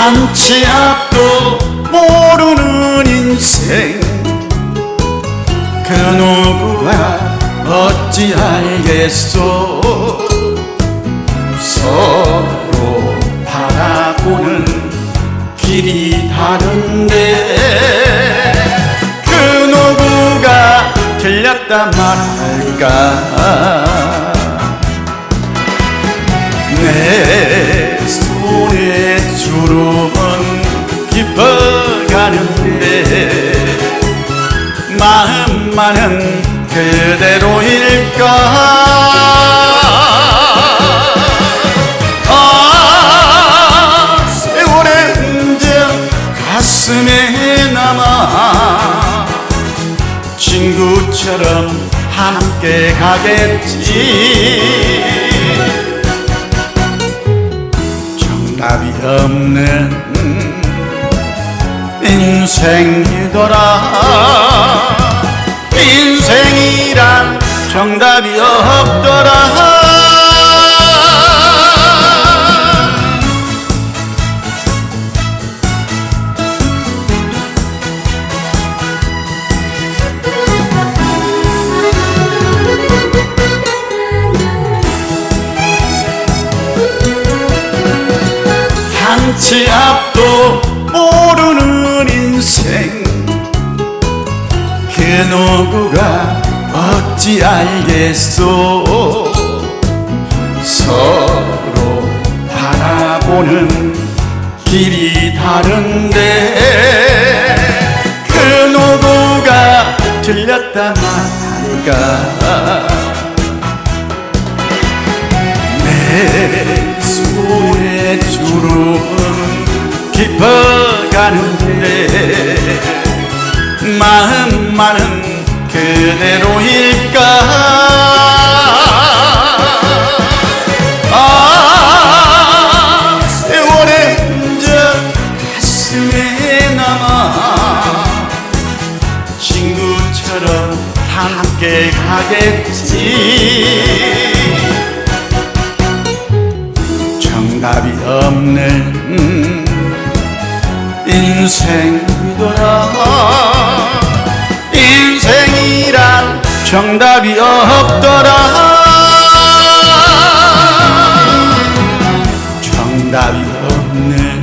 한치 앞도 모르는 인생. 그 누구가 어찌 알겠소? 서로 바라보는 길이 다른데. 그 누구가 틀렸다 말할까? 내 손에 주름 마음만은 그대로일까? 아 세월의 흔적 가슴에 남아 친구처럼 함께 가겠지. 정답이 없는 인생이더라 정답이 없더라. 한치 앞도 모르는 인생. 그 누구가 어찌 알겠소? 서로 바라보는 길이 다른데 그 누구가 틀렸다 말할까? 내 손에 주름은 깊어가는데 마음만은 그대로일까? 아 세월의 흔적 가슴에 친구처럼 함께 가겠지. 정답이 없는 인생이더 정답이 없더라. 정답이 없는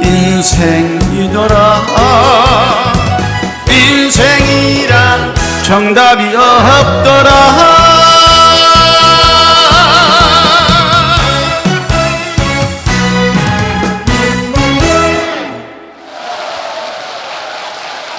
인생이더라. 인생이란 정답이 없더라